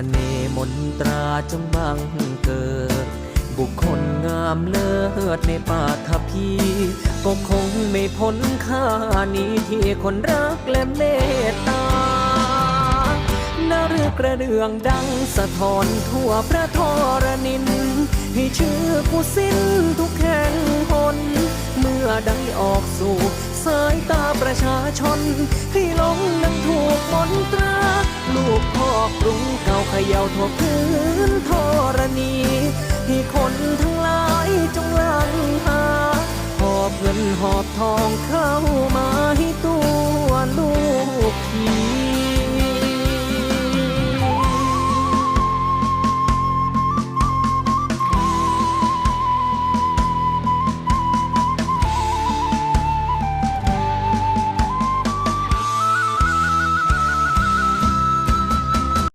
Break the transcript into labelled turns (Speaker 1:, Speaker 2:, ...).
Speaker 1: สน่ห์มนตราจงบังเกิด บุคคลงามเลิศในปาทพีก็คงไม่พ้นค่านี้ที่คนรักและเมตตานาเรือกระเดืองดังสะท้อนทั่วพระทรนิน ให้ชื่อผู้สิ้นทุกแห่งหน เมื่อได้ออกสู่สายตาประชาชน ให้หลงนังถูกมนตราลูกพ่ อกรุงเก่าเขย่าทั่วพื้นธรณีให้คนทั้งหลายจงลังหา หอบเงินหอบทองเข้า